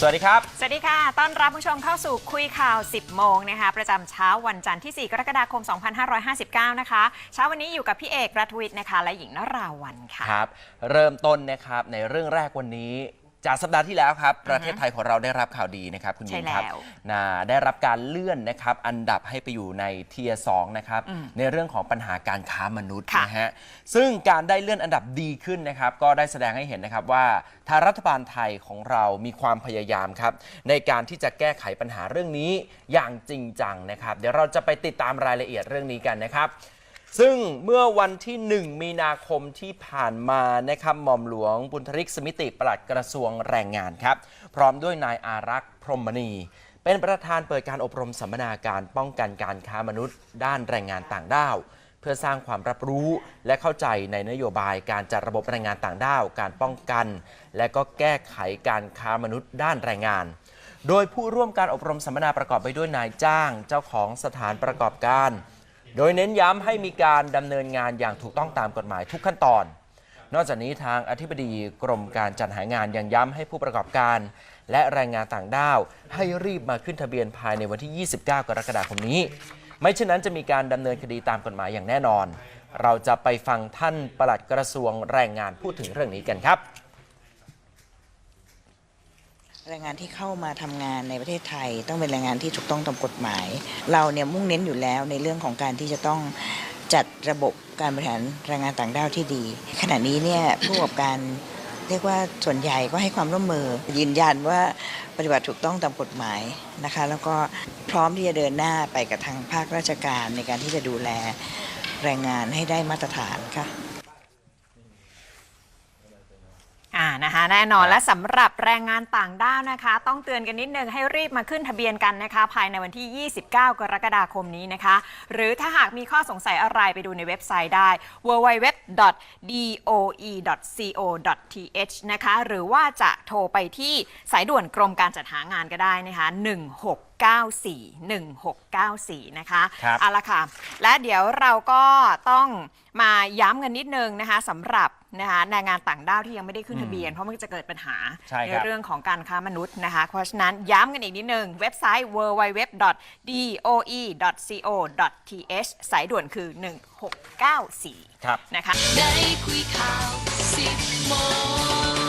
สวัสดีครับ สวัสดีค่ะ ต้อนรับผู้ชมเข้าสู่คุยข่าว 10 โมงนะคะ ประจำเช้าวันจันทร์ที่ 4 กรกฎาคม 2559 นะคะ เช้าวันนี้อยู่กับพี่เอกรัฐวิทย์นะคะ และหญิงนราวันค่ะ ครับ เริ่มต้นนะครับในเรื่องแรกวันนี้ จากสัปดาห์ที่แล้วครับ ประเทศไทยของเราได้รับข่าวดีนะครับ คุณหญิงครับใช่แล้วนะได้รับการเลื่อนนะครับ อันดับให้ไปอยู่ในเทียสองนะครับ ในเรื่องของปัญหาการค้ามนุษย์ค่ะนะฮะซึ่งการได้เลื่อนอันดับดีขึ้นนะครับ ก็ได้แสดงให้เห็นนะครับว่าทางรัฐบาลไทยของเรามีความพยายามครับ ในการที่จะแก้ไขปัญหาเรื่องนี้อย่างจริงจังนะครับ เดี๋ยวเราจะไปติดตามรายละเอียดเรื่องนี้กันนะครับ ซึ่งเมื่อวันที่ 1 มีนาคมที่ผ่านมานะครับหม่อมหลวงบุญทริกสมิติปลัดกระทรวงแรงงานครับ พร้อมด้วยนายอารักษ์พรหมณี เป็นประธานเปิดการอบรมสัมมนาการป้องกันการค้ามนุษย์ ด้านแรงงานต่างด้าว เพื่อสร้างความรับรู้และเข้าใจในนโยบายการจัดระบบแรงงานต่างด้าว การป้องกัน และก็แก้ไขการค้ามนุษย์ด้านแรงงาน โดยผู้ร่วมการอบรมสัมมนาประกอบไปด้วยนายจ้าง เจ้าของสถานประกอบการ โดยเน้นย้ำให้มีการดำเนินงานอย่างถูกต้องตามกฎหมายทุกขั้นตอน นอกจากนี้ทางอธิบดีกรมการจัดหางานยังย้ำให้ผู้ประกอบการ และแรงงานต่างด้าว ให้รีบมาขึ้นทะเบียนภายในวันที่ 29 กรกฎาคมนี้ ไม่เช่นนั้นจะมีการดำเนินคดีตามกฎหมายอย่างแน่นอน เราจะไปฟังท่านปลัดกระทรวงแรงงานพูดถึงเรื่องนี้กันครับ แรงงานที่เข้ามาทำงานในประเทศไทย ต้องเป็นแรงงานที่ถูกต้องตามกฎหมาย เราเนี่ยมุ่งเน้นอยู่แล้วในเรื่องของการที่จะต้องจัดระบบการบริหารแรงงานต่างด้าวที่ดี ขณะนี้เนี่ยผู้ประกอบการเรียกว่าส่วนใหญ่ก็ให้ความร่วมมือ ยืนยันว่าปฏิบัติถูกต้องตามกฎหมายนะคะ แล้วก็พร้อมที่จะเดินหน้าไปกับทางภาคราชการในการที่จะดูแลแรงงานให้ได้มาตรฐานค่ะอ่า นะคะแน่นอนครับและสำหรับแรงงานต่างด้าวนะคะ ต้องเตือนกันนิดนึงให้รีบมาขึ้นทะเบียนกันนะคะ ภายในวันที่ 29 กรกฎาคมนี้นะคะ หรือถ้าหากมีข้อสงสัยอะไรไปดูในเว็บไซต์ได้ www.doe.co.th นะคะหรือว่าจะโทรไปที่สายด่วนกรมการจัดหางานก็ได้นะคะ 1694 1694 นะคะครับเอาละค่ะ และเดี๋ยวเราก็ต้องมาย้ำกันนิดนึงนะคะสำหรับนะคะแรงงานต่างด้าวที่ยังไม่ได้ขึ้นทะเบียนเพราะมันจะเกิดปัญหาใช่ครับเรื่องของการค้ามนุษย์นะคะ เพราะฉะนั้นย้ำกันอีกนิดนึง เว็บไซต์ www.doe.co.th สายด่วนคือ 1694 ครับ นะคะ ได้คุยข่าวสิบโมง